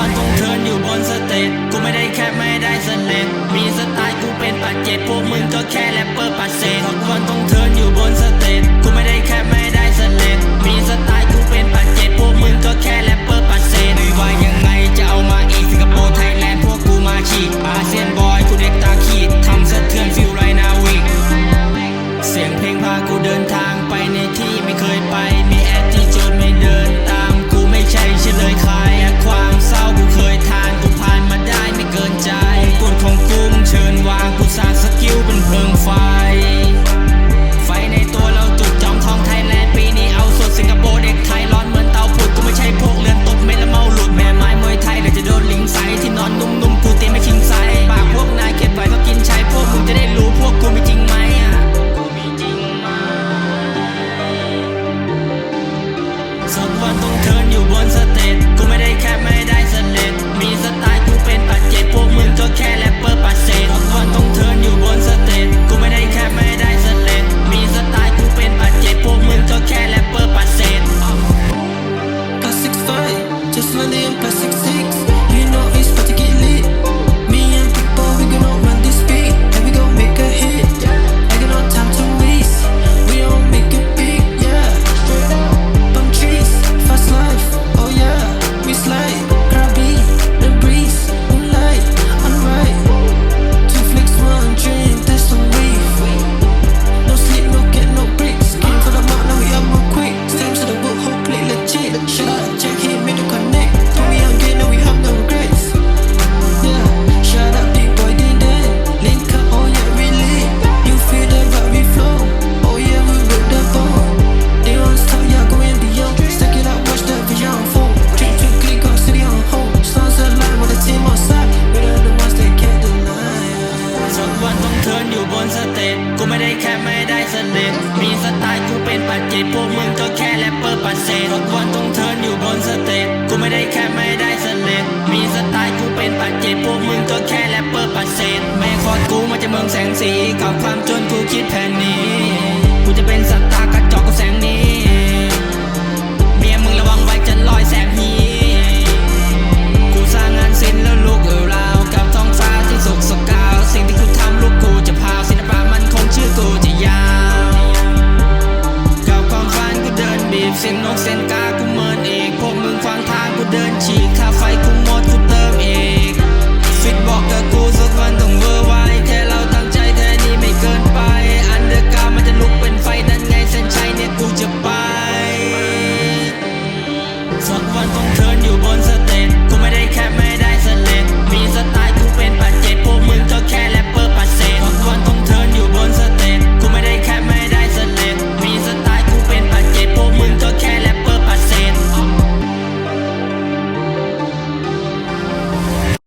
วันคงเทินอยู่บนสเตจกูไม่ได้แค่ไม่ได้สนิทมีสไตล์กูเป็นปัจเจกพวกมึงก็แค่แรปเป นอยู่บนสเตจกูไม่ได้แค่ไม่ได้สเตจมีสไตล์กูเป็นปัจเจกพวกมึงก็แค่แรปเปอร์ปัจเจกทุกวันต้องเทิร์นอยู่บนสเตจกูไม่ได้แค่ไม่ได้สเตจมีสไตล์กูเป็นปัจเจกพวกมึงก็แค่แรปเปอร์ปัจเจกแม่คอดกูมาจากเมืองแสงสีกับความจนกูคิดแผนนี้ กูจะเป็นสตาร์